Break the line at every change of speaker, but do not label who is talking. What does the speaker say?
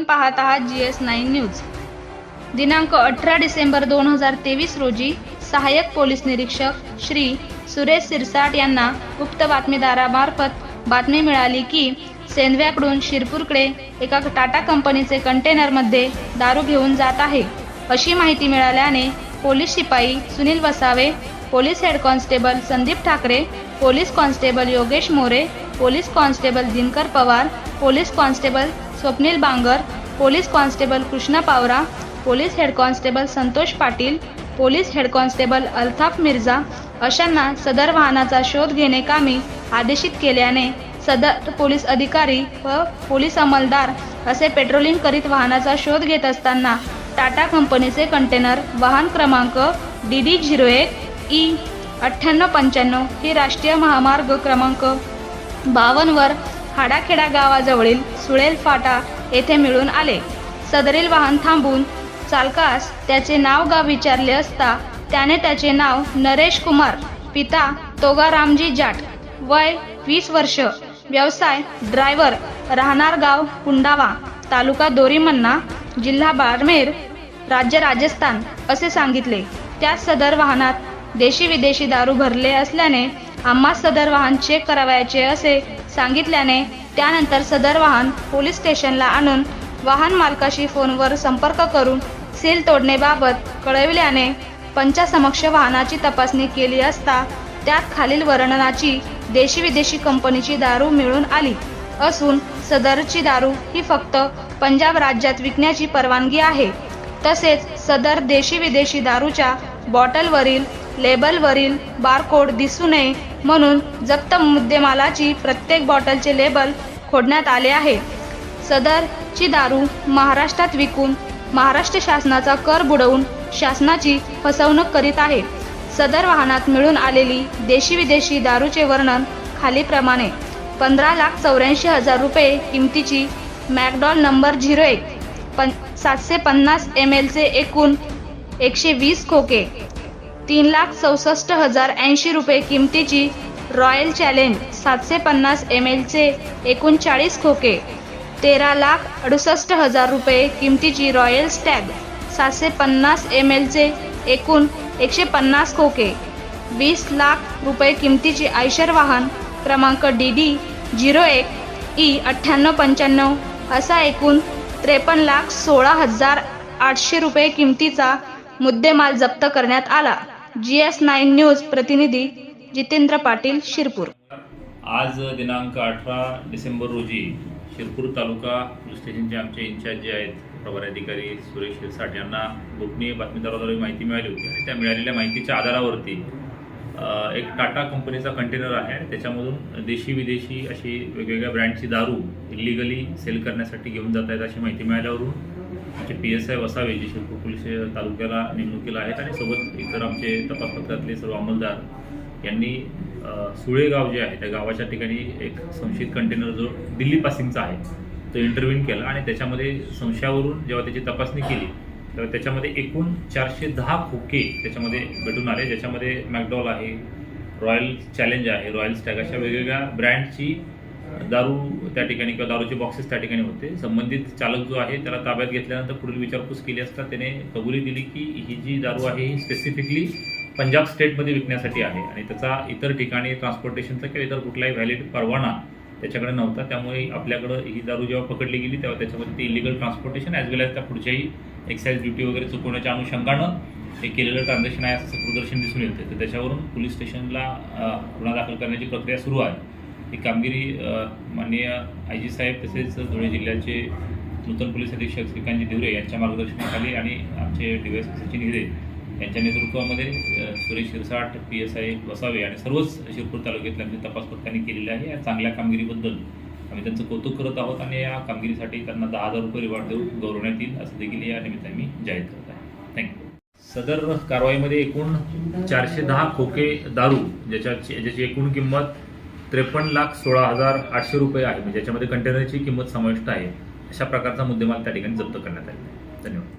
आपण पाहत आहात जी एस नाईन न्यूज. दिनांक अठरा डिसेंबर दोन हजार तेवीस रोजी सहाय्यक पोलीस निरीक्षक श्री सुरेश सिरसाट यांना गुप्त बातमीदारामार्फत बातमी मिळाली की सेंधव्याकडून शिरपूरकडे एका टाटा कंपनीचे कंटेनरमध्ये दारू घेऊन जात आहे. अशी माहिती मिळाल्याने पोलीस शिपाई Sunil Vasave police head constable Sandeep Thakare police constable Yogesh More police constable Dinkar Pawar police constable Swapnil Bangar police constable Krishna Pawara police head constable Santosh Patil police head constable Altaf Mirza अशांना सदर वाहनाचा शोध घेणे कामी आदेशित केल्याने सदर police अधिकारी व पोलीस अंमलदार असे पेट्रोलिंग करीत वाहनाचा शोध घेत असताना टाटा कंपनीचे कंटेनर वाहन क्रमांक डी डी झिरो एक ई अठ्ठ्याण्णव पंच्याण्णव ही राष्ट्रीय महामार्ग क्रमांक बावनवर हाडाखेडा गावाजवळील सुळेल फाटा येथे मिळून आले. सदरील वाहन थांबून चालकास त्याचे नाव गाव विचारले असता त्याने त्याचे नाव नरेश कुमार पिता तोगारामजी जाट वय वीस वर्ष व्यवसाय ड्रायव्हर राहणार गाव कुंडावा तालुका दोरीमन्ना जिल्हा बारमेर राज्य राजस्थान असे सांगितले. त्याच सदर वाहनात देशी विदेशी दारू भरले असल्याने आम्हा सदर वाहन चेक करावयाचे असे सांगितल्याने त्यानंतर सदर वाहन पोलीस स्टेशनला आणून वाहन मालकाशी फोनवर संपर्क करून सील तोडणेबाबत कळविल्याने पंचासमक्ष वाहनाची तपासणी केली असता त्यात खालील वर्णनाची देशी विदेशी कंपनीची दारू मिळून आली असून सदरची दारू ही फक्त पंजाब राज्यात विकण्याची परवानगी आहे. तसेच सदर देशी विदेशी दारूच्या बॉटलवरील लेबलवरील बारकोड दिसू नये म्हणून जप्त मुद्देमालाची प्रत्येक बॉटलचे लेबल खोडण्यात आले आहे. सदरची दारू महाराष्ट्रात विकून महाराष्ट्र शासनाचा कर बुडवून शासनाची फसवणूक करीत आहे. सदर वाहनात मिळून आलेली देशी विदेशी दारूचे वर्णन खालीप्रमाणे पंधरा लाख चौऱ्याऐंशी हजार रुपये किमतीची मॅकडॉल नंबर झिरो एक. पन सातशे पन्नास एम एलचे एकूण एकशे वीस खोके. तीन लाख चौसष्ट हजार ऐंशी रुपये किमतीची रॉयल चॅलेंज सातशे पन्नास एम एलचे एकोणचाळीस खोके तेरा लाख अडुसष्ट हजार रुपये किमतीची रॉयल स्टॅग सातशे पन्नास एम एलचे एकूण एकशे पन्नास खोके वीस लाख रुपये किमतीची आयशर वाहन क्रमांक डी डी झिरो एक ई अठ्ठ्याण्णव पंच्याण्णव असा एकूण त्रेपन्न लाख सोळा हजार आठशे रुपये किमतीचा मुद्देमाल जप्त करण्यात आला. जी एस नाईन न्यूज प्रतिनिधी जितेंद्र पाटील शिरपूर.
आज दिनांक अठरा डिसेंबर रोजी शिरपूर तालुका पोलीस स्टेशनचे आमचे इन्चार्ज जे आहेत प्रभारी अधिकारी सुरेश शिरसाट यांना गोपनीय बातमीदाराद्वारे माहिती मिळाली होती. आणि त्या मिळालेल्या माहितीच्या आधारावरती एक टाटा कंपनीचा कंटेनर आहे आणि त्याच्यामधून देशी विदेशी अशी वेगवेगळ्या ब्रँडची दारू इलिगली सेल करण्यासाठी घेऊन जात आहेत अशी माहिती मिळाल्यावरून आमचे पी एस आय वसावे जे शिरपूर पोलीस तालुक्याला नेमणुकीला आहेत आणि सोबत इतर आमचे तपास पथकातले सर्व अंमलदार यांनी सुळेगाव जे आहे त्या गावाच्या ठिकाणी एक संशयित कंटेनर जो दिल्ली पासिंगचा आहे तो इंटरव्ह्यून केला आणि त्याच्यामध्ये संशयावरून जेव्हा त्याची तपासणी केली तेव्हा त्याच्यामध्ये एकूण चारशे दहा खोके त्याच्यामध्ये भेटून आले ज्याच्यामध्ये मॅकडॉल आहे रॉयल चॅलेंज आहे रॉयल स्टॅग अशा वेगवेगळ्या ब्रँडची दारू त्या ठिकाणी किंवा दारूचे बॉक्सेस त्या ठिकाणी होते. संबंधित चालक जो आहे त्याला ताब्यात घेतल्यानंतर पुढील विचारपूस केली असता त्याने कबुली दिली की ही जी दारू आहे ही स्पेसिफिकली पंजाब स्टेटमध्ये विकण्यासाठी आहे आणि त्याचा इतर ठिकाणी ट्रान्सपोर्टेशनचा किंवा इतर कुठलाही व्हॅलिड परवाना त्याच्याकडे नव्हता. त्यामुळे आपल्याकडं ही दारू जेव्हा पकडली गेली तेव्हा त्याच्यामध्ये ते illegal transportation as well as त्या पुढच्याही एक्साईज ड्युटी वगैरे चुकवण्याच्या अनुषंगानं हे केलेलं ट्रान्झॅक्शन आहे असं प्रदर्शन दिसून येतं तर त्याच्यावरून पोलीस स्टेशनला गुन्हा दाखल करण्याची प्रक्रिया सुरू आहे. ही कामगिरी माननीय आय जी साहेब तसेच धुळे जिल्ह्याचे नूतन पोलीस अधीक्षक श्रीकांतजी दिवरे यांच्या मार्गदर्शनाखाली आणि आमचे डी वाय सचिन हिरे यांच्या नेतृत्वामध्ये Suresh Shirsat P S I Vasave आणि सर्वच शिरपूर तालुक्यातल्या आमच्या तपास पथकांनी केलेले आहे. या चांगल्या कामगिरीबद्दल आम्ही त्यांचं कौतुक करत आहोत आणि या कामगिरीसाठी त्यांना दहा हजार रुपये रिवॉर्ड देऊन गौरवण्यात येईल असं देखील या निमित्ताने मी जाहीर करत आहे. थँक्यू सदर कारवाईमध्ये एकूण चारशे दहा खोके दारू ज्याच्या ज्याची एकूण किंमत त्रेपन्न लाख सोळा हजार आठशे रुपये आहे. म्हणजे ज्याच्यामध्ये कंटेनरची किंमत समाविष्ट आहे. अशा प्रकारचा मुद्देमाल त्या ठिकाणी जप्त करण्यात आलेला आहे. धन्यवाद.